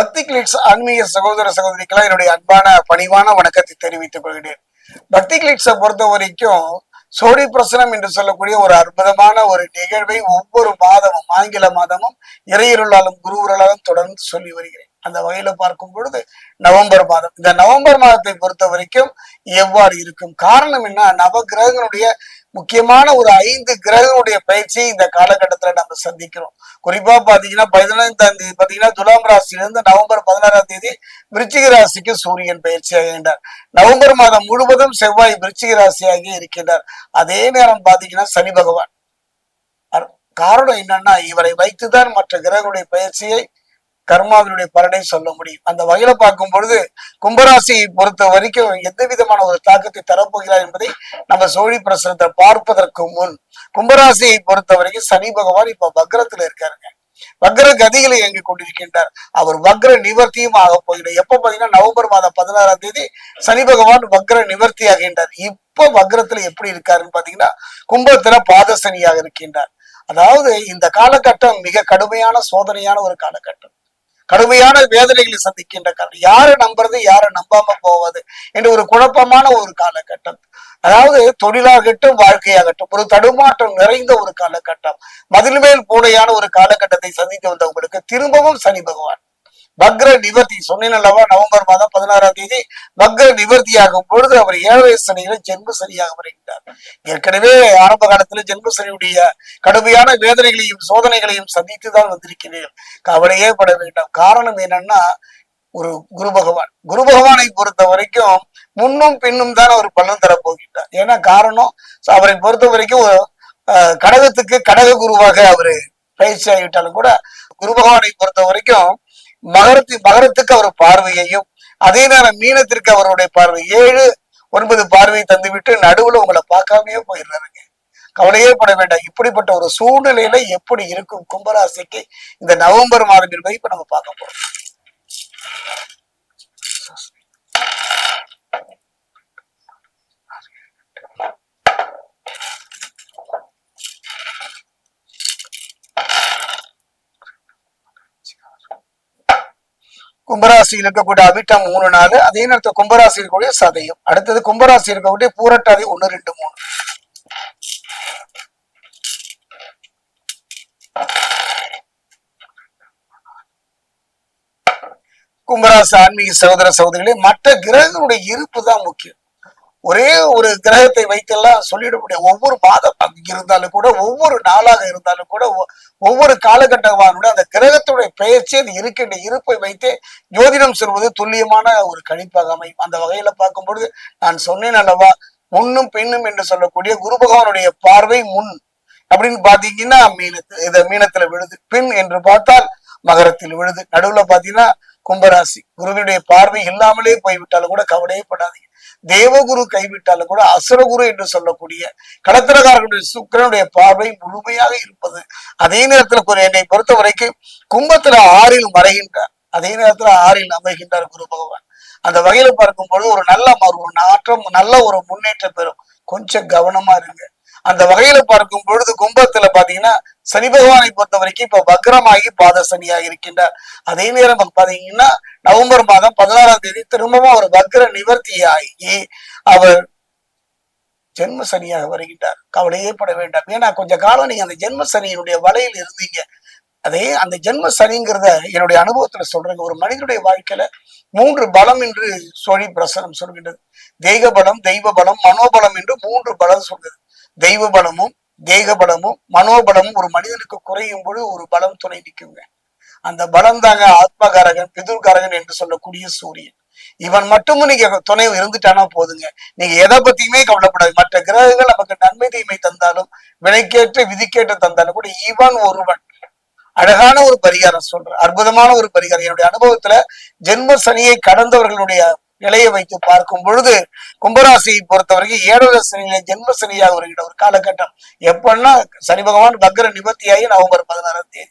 பக்தி கிளிக்ஸ் ஆன்மீக சகோதர சகோதரிக்கெல்லாம் என்னுடைய அன்பான பணிவான வணக்கத்தை தெரிவித்துக் கொள்கிறேன். பக்தி கிளிக்ஸை பொறுத்த வரைக்கும் சோடி பிரசனம் என்று சொல்லக்கூடிய ஒரு அற்புதமான ஒரு நிகழ்வை ஒவ்வொரு மாதமும் ஆங்கில மாதமும் இறையருளாலும் குருவருளாலும் தொடர்ந்து சொல்லி வருகிறேன். அந்த வகையில பார்க்கும் பொழுது நவம்பர் மாதம். இந்த நவம்பர் மாதத்தை பொறுத்த வரைக்கும் எவ்வாறு இருக்கும்? காரணம் என்ன? நவ கிரகங்களுடைய முக்கியமான ஒரு ஐந்து கிரகங்களுடைய பயிற்சியை இந்த காலகட்டத்துல நம்ம சந்திக்கிறோம். குறிப்பா பாத்தீங்கன்னா பதினைந்தாம் தேதி பாத்தீங்கன்னா துலாம் ராசியிலிருந்து நவம்பர் பதினாறாம் தேதி விருச்சிக ராசிக்கு சூரியன் பயிற்சி ஆகின்றார். நவம்பர் மாதம் முழுவதும் செவ்வாய் விருச்சிக ராசியாக இருக்கின்றார். அதே நேரம் பாத்தீங்கன்னா சனி பகவான். காரணம் என்னன்னா இவரை வைத்துதான் மற்ற கிரகங்களுடைய பயிற்சியை கர்மாவினுடைய பலனை சொல்ல முடியும். அந்த வகையில பார்க்கும் பொழுது கும்பராசியை பொறுத்த வரைக்கும் எந்த விதமான ஒரு தாக்கத்தை தரப்போகிறார் என்பதை நம்ம சோழி பிரசனத்தை பார்ப்பதற்கு முன் கும்பராசியை பொறுத்த வரைக்கும் சனி பகவான் இப்ப பக்ரத்துல இருக்காருங்க. வக்ர கதிகளை இயங்கிக் கொண்டிருக்கின்றார். அவர் வக்ர நிவர்த்தியும் ஆக போகிறார். எப்ப பாத்தீங்கன்னா நவம்பர் மாதம் பதினாறாம் தேதி சனி பகவான் வக்ர நிவர்த்தி ஆகின்றார். இப்ப வக்ரத்துல எப்படி இருக்காருன்னு பாத்தீங்கன்னா கும்பத்துல பாதசனியாக இருக்கின்றார். அதாவது இந்த காலகட்டம் மிக கடுமையான சோதனையான ஒரு காலகட்டம். கடுமையான வேதனைகளை சந்திக்கின்ற காலம். யாரை நம்புறது யாரை நம்பாம போவது என்ற ஒரு குழப்பமான ஒரு காலகட்டம். அதாவது தொழிலாகட்டும் வாழ்க்கையாகட்டும் ஒரு தடுமாற்றம் நிறைந்த ஒரு காலகட்டம். மதில் மேல் பூனையான ஒரு காலகட்டத்தை சந்தித்து வந்தவங்களுக்கு திரும்பவும் சனி பகவான். வக்ர நிவர்த்தி சொன்னேன் அல்லவா? நவம்பர் மாதம் பதினாறாம் தேதி வக்ர நிவர்த்தி ஆகும் பொழுது அவர் ஏழரை சனியில ஜென்ம சனியாக வருகின்றார் ஏற்கனவே ஆரம்ப காலத்துல ஜென்ம சனியுடைய கடுமையான வேதனைகளையும் சோதனைகளையும் சந்தித்து தான் வந்திருக்கிறீர்கள் கவலையே பட வேண்டாம். காரணம் என்னன்னா ஒரு குரு பகவான். குரு பகவானை பொறுத்த வரைக்கும் முன்னும் பின்னும் தான் அவர் பலன் தரப்போகின்றார் ஏன்னா காரணம் அவரை பொறுத்த வரைக்கும் கடகத்துக்கு கடக குருவாக அவரு பயிற்சி ஆகிவிட்டாலும் கூட குரு பகவானை பொறுத்த வரைக்கும் மகரத்து மகரத்துக்கு அவர் பார்வையையும் அதே நேரம் மீனத்திற்கு அவருடைய பார்வை. ஏழு ஒன்பது பார்வையை தந்துவிட்டு நடுவுல உங்களை பார்க்காமயே போயிடுறாருங்க. கவலையே பட வேண்டாம். இப்படிப்பட்ட ஒரு சூழ்நிலையில எப்படி இருக்கும் கும்பராசிக்கு இந்த நவம்பர் மாதம் என்பதை இப்ப நம்ம பார்க்க போறோம். கும்பராசியில் இருக்கக்கூடிய அவிட்டம் மூணு நாலு அதே நேரத்தில் கும்பராசி இருக்கக்கூடிய சதயம். அடுத்தது கும்பராசி இருக்கக்கூடிய பூரட்டாதி ஒன்று ரெண்டு மூணு. கும்பராசி ஆன்மீக சகோதர சகோதரிகளே மற்ற கிரகங்களுடைய இருப்பு தான் முக்கியம். ஒரே ஒரு கிரகத்தை வைத்தெல்லாம் சொல்லிட முடியும் ஒவ்வொரு மாதம் இருந்தாலும் கூட ஒவ்வொரு நாளாக இருந்தாலும் கூட ஒவ்வொரு காலகட்டமான அந்த கிரகத்துடைய பெயர்ச்சி அது இருக்கின்ற இருப்பை வைத்தே ஜோதிடம் சொல்வது துல்லியமான ஒரு கணிப்பாக அமையும். அந்த வகையில பார்க்கும் பொழுது நான் சொன்னேன் அல்லவா முன்னும் பின்னும் என்று சொல்லக்கூடிய குரு பகவானுடைய பார்வை முன் அப்படின்னு பாத்தீங்கன்னா மீனத்து இத மீனத்துல விழுது. பின் என்று பார்த்தால் மகரத்தில் விழுது. நடுவுல பாத்தீங்கன்னா கும்பராசி. குருவினுடைய பார்வை இல்லாமலே போய்விட்டாலும் கூட கவலையே படாதீங்க. தேவகுரு கைவிட்டாலும் கூட அசுரகுரு என்று சொல்லக்கூடிய கடத்திரக்காரர்களுடைய சுக்கிரனுடைய பார்வை முழுமையாக இருப்பது. அதே நேரத்தில் என்னை பொறுத்த வரைக்கும் கும்பத்துல ஆறில் மறைகின்றார். அதே நேரத்துல ஆறில் அமைகின்றார் குரு பகவான். அந்த வகையில பார்க்கும் பொழுது ஒரு நல்ல மாறு நாற்றம் நல்ல ஒரு முன்னேற்றம் பெறும். கொஞ்சம் கவனமா இருங்க. அந்த வகையில பார்க்கும் பொழுது கும்பத்துல பாத்தீங்கன்னா சனி பகவானை பொறுத்த வரைக்கும் இப்ப வக்ரமாகி பாத சனியாக இருக்கின்றார். அதே நேரம் பாத்தீங்கன்னா நவம்பர் மாதம் பதினாறாம் தேதி திரும்பவும் அவர் வக்ர நிவர்த்தியாகி அவர் ஜென்ம சனியாக வருகின்றார். கவலையே பட வேண்டாம். ஏன்னா கொஞ்ச காலம் நீங்க அந்த ஜென்ம சனியினுடைய வலையில் இருந்தீங்க. அதே அந்த ஜென்ம சனிங்கிறத என்னுடைய அனுபவத்துல சொல்றேங்க. ஒரு மனிதனுடைய வாழ்க்கையில மூன்று பலம் என்று சோழி பிரசனம் சொல்கின்றது. தெய்வ பலம் தெய்வ பலம் மனோபலம் என்று மூன்று பலம் சொல்கிறது. தெய்வ பலமும் தேக பலமும் மனோபலமும் ஒரு மனிதனுக்கு குறையும் பொழுது ஒரு பலம் துணை நிற்குங்க. அந்த பலம் தாங்க ஆத்மகாரகன் பிதுர்காரகன் என்று சொல்லக்கூடிய சூரியன். இவன் மட்டும் நீங்க துணை இருந்துட்டானா போதுங்க. நீங்க எதை பத்தியுமே கவலைப்படாது மற்ற கிரகங்கள் நமக்கு நன்மை தீமை தந்தாலும் வினைக்கேற்ற விதிக்கேற்ற தந்தாலும் கூட இவன் ஒருவன். அழகான ஒரு பரிகாரம் சொல்றேன் அற்புதமான ஒரு பரிகாரம். என்னுடைய அனுபவத்துல ஜென்ம சனியை கடந்தவர்களுடைய நிலையை வைத்து பார்க்கும் பொழுது கும்பராசியை பொறுத்தவரைக்கும் ஏழரை சனியில ஜென்ம சனியாக வருகிற ஒரு காலகட்டம். எப்பன்னா சனி பகவான் பக்ர நிபத்தியாகி நவம்பர் பதினாறாம் தேதி.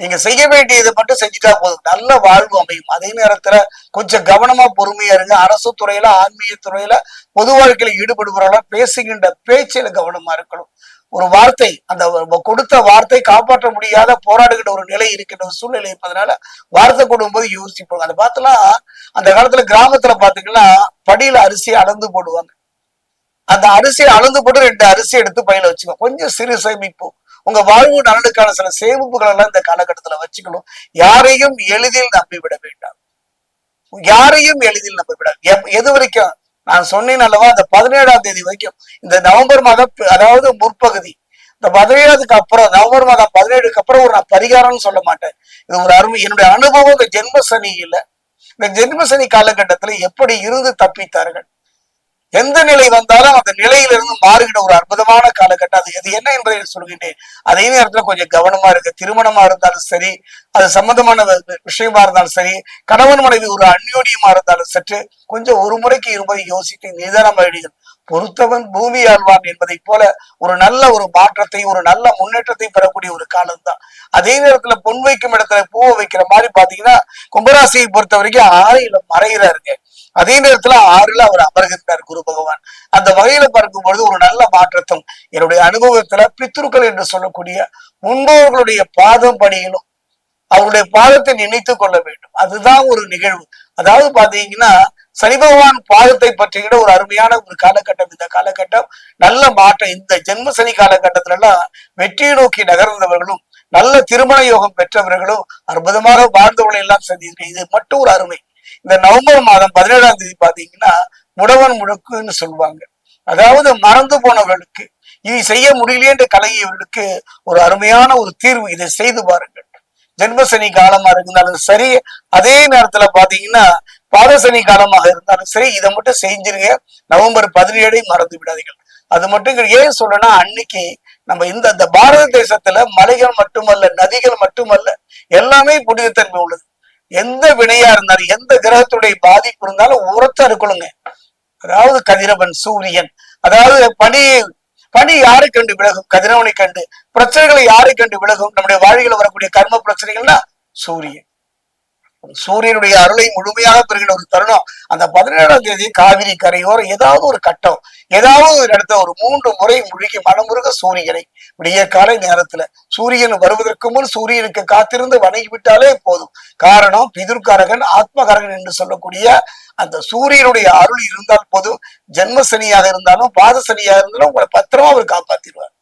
நீங்க செய்ய வேண்டியதை மட்டும் செஞ்சுட்டா போதும். நல்ல வாழ்வு அமையும். அதே நேரத்துல கொஞ்சம் கவனமா பொறுமையா இருங்க. அரசு துறையில ஆன்மீக துறையில பொது வாழ்க்கையில ஈடுபடுபவர்களா பேசுகின்ற பேச்சில கவனமா இருக்கணும். ஒரு வார்த்தை அந்த கொடுத்த வார்த்தை காப்பாற்ற முடியாத போராடுகின்ற ஒரு நிலை இருக்கின்ற ஒரு சூழ்நிலை இருப்பதனால வார்த்தை கொடுக்கும்போது யோசிப்போம் அதை பார்த்தலாம் அந்த காலத்துல கிராமத்துல பாத்தீங்கன்னா படியில அரிசியை அளந்து போடுவாங்க. அந்த அரிசியை அளந்து போட்டு ரெண்டு அரிசி எடுத்து பையில வச்சுக்கோ. கொஞ்சம் சிறு சேமிப்பு. உங்க வாழ்வு நலனுக்கான சில சேமிப்புகள் எல்லாம் இந்த காலகட்டத்துல வச்சுக்கணும். யாரையும் எளிதில் நம்பிவிட வேண்டாம். யாரையும் எளிதில் நம்பிவிட எப்- எது வரைக்கும்? நான் சொன்னேன் அல்லவா அந்த பதினேழாம் தேதி வரைக்கும் இந்த நவம்பர் மாதம் அதாவது முற்பகுதி இந்த பதினேழுக்கு அப்புறம் நவம்பர் மாதம் பதினேழுக்கு அப்புறம் ஒரு நான் பரிகாரம்னு சொல்ல மாட்டேன். இது ஒரு அருமை என்னுடைய அனுபவம் இந்த ஜென்ம சனி இல்லை. இந்த ஜென்ம சனி காலகட்டத்துல எப்படி இருந்து தப்பித்தார்கள்? எந்த நிலை வந்தாலும் அந்த நிலையிலிருந்து மாறுகிற ஒரு அற்புதமான காலகட்டம் அது. அது என்ன என்பதை சொல்கின்றேன். அதே நேரத்துல கொஞ்சம் கவனமா இருக்கு திருமணமா இருந்தாலும் சரி அது சம்பந்தமான விஷயமா இருந்தாலும் சரி கணவன் மனைவி ஒரு அந்யோன்யமா இருந்தாலும் சற்று கொஞ்சம் ஒரு முறைக்கு இருப்பதை யோசித்து நிதானம் நிதானமாயிடுங்கள் பொறுத்தவன் பூமி ஆழ்வான் என்பதை போல ஒரு நல்ல ஒரு மாற்றத்தை ஒரு நல்ல முன்னேற்றத்தை பெறக்கூடிய ஒரு காலம்தான். அதே நேரத்துல பொன் வைக்கும் இடத்துல பூவை வைக்கிற மாதிரி பாத்தீங்கன்னா கும்பராசியை பொறுத்த வரைக்கும் ஆறையில மறைகிறாருங்க அதே நேரத்துல ஆறுல அவர் அமர்கின்றார் குரு பகவான். அந்த வகையில பார்க்கும் பொழுது ஒரு நல்ல மாற்றத்தும் என்னுடைய அனுபவத்துல பித்ருக்கள் என்று சொல்லக்கூடிய முன்னோர்களுடைய பாதம் படியிலும் அவருடைய பாதத்தை நினைத்து கொள்ள வேண்டும். அதுதான் ஒரு நிகழ்வு. அதாவது பாத்தீங்கன்னா சனி பகவான் பாதத்தை பற்றிக்கிற ஒரு அருமையான ஒரு காலகட்டம். இந்த காலகட்டம் நல்ல மாற்றம் இந்த ஜென்ம சனி காலகட்டத்துல எல்லாம் வெற்றியை நோக்கி நகர்ந்தவர்களும் நல்ல திருமண யோகம் பெற்றவர்களும் அற்புதமாக வாழ்ந்தவர்களை எல்லாம் சந்திக்கிறேன் இது மட்டும் ஒரு அருமை. இந்த நவம்பர் மாதம் பதினேழாம் தேதி பாத்தீங்கன்னா முடவன் முழுக்குன்னு சொல்லுவாங்க. அதாவது மறந்து போனவர்களுக்கு இதை செய்ய முடியலையே கலையவர்களுக்கு ஒரு அருமையான ஒரு தீர்வு இதை செய்து பாருங்கள். ஜென்மசனி காலமா இருந்தாலும் சரி அதே நேரத்துல பாத்தீங்கன்னா பாதசனி காலமாக இருந்தாலும் சரி இதை மட்டும் செஞ்சிருங்க. நவம்பர் பதினேழை மறந்து விடாதீர்கள். அது மட்டும் ஏன் சொல்றேன்னா அன்னைக்கு நம்ம இந்த இந்த பாரத தேசத்துல மலைகள் மட்டுமல்ல நதிகள் மட்டுமல்ல எல்லாமே புனிதத்தன்மை உள்ளது. எந்த வினையா இருந்தாலும் எந்த கிரகத்துடைய பாதிப்பு இருந்தாலும் உரத்தா இருக்கணுங்க. அதாவது கதிரவன் சூரியன் அதாவது பனி பனி யாரை கண்டு விலகும்? கதிரவனை கண்டு. பிரச்சனைகளை யாரை கண்டு விலகும்? நம்முடைய வாழ்க்கையில் வரக்கூடிய கர்ம பிரச்சனைகள்னா சூரியன். சூரியனுடைய அருளை முழுமையாக பெறுகிற ஒரு தருணம். அந்த பதினேழாம் தேதி காவிரி கரையோரம் ஏதாவது ஒரு கட்டம். ஏதாவது ஒரு இடத்துல ஒரு மூன்று முறை முழுகி மனமுருக சூரியனை விடிய காலை நேரத்துல சூரியன் வருவதற்கு முன் சூரியனுக்கு காத்திருந்து வணங்கி விட்டாலே போதும். காரணம் பிதுர்காரகன் ஆத்மகாரகன் என்று சொல்லக்கூடிய அந்த சூரியனுடைய அருள் இருந்தால் போதும். ஜென்ம சனியாக இருந்தாலும் பாத சனியாக இருந்தாலும் உங்களை பத்திரமா அவர் காப்பாத்திடுவார்.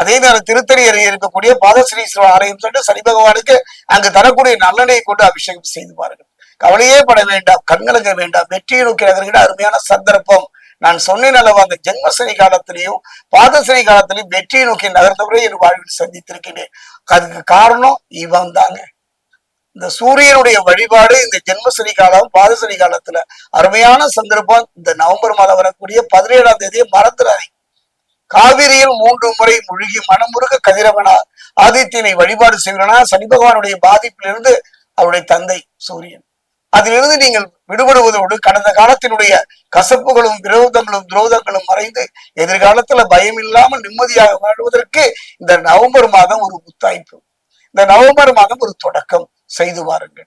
அதே நேரம் திருத்தணி அருகே இருக்கக்கூடிய பாதஸ்ரீஸ்வரர் ஆலயம் சென்று சனி பகவானுக்கு அங்கு தரக்கூடிய நல்லனை கொண்டு அபிஷேகம் செய்து பாருங்கள். கவலையே பட வேண்டாம் கண்கலங்க வேண்டாம். வெற்றியை நோக்கி நகர்கிற அருமையான சந்தர்ப்பம். நான் சொன்னேன் அல்லவா அந்த ஜென்ம சனி காலத்திலையும் பாதசனி காலத்திலையும் வெற்றியை நோக்கி நகர்ந்தவரை என் வாழ்வில் சந்தித்திருக்கிறேன் அதுக்கு காரணம் இவன் தாங்க இந்த சூரியனுடைய வழிபாடு இந்த ஜென்ம சனி காலம் பாதசனி காலத்துல. அருமையான சந்தர்ப்பம் இந்த நவம்பர் மாதம் வரக்கூடிய பதினேழாம் தேதியை மறந்துடாதீங்க காவிரியில் மூன்று முறை முழுகி மனமுருக கதிரவனா ஆதித்யனை வழிபாடு செய்வனா சனி பகவானுடைய பாதிப்பிலிருந்து அவருடைய தந்தை சூரியன். அதிலிருந்து நீங்கள் விடுபடுவதோடு கடந்த காலத்தினுடைய கசப்புகளும் விரோதங்களும் துரோதங்களும் மறைந்து எதிர்காலத்துல பயம் இல்லாமல் நிம்மதியாக வாழ்வதற்கு இந்த நவம்பர் மாதம் ஒரு முத்தாய்ப்பு. இந்த நவம்பர் மாதம் ஒரு தொடக்கம். செய்து வாருங்கள்.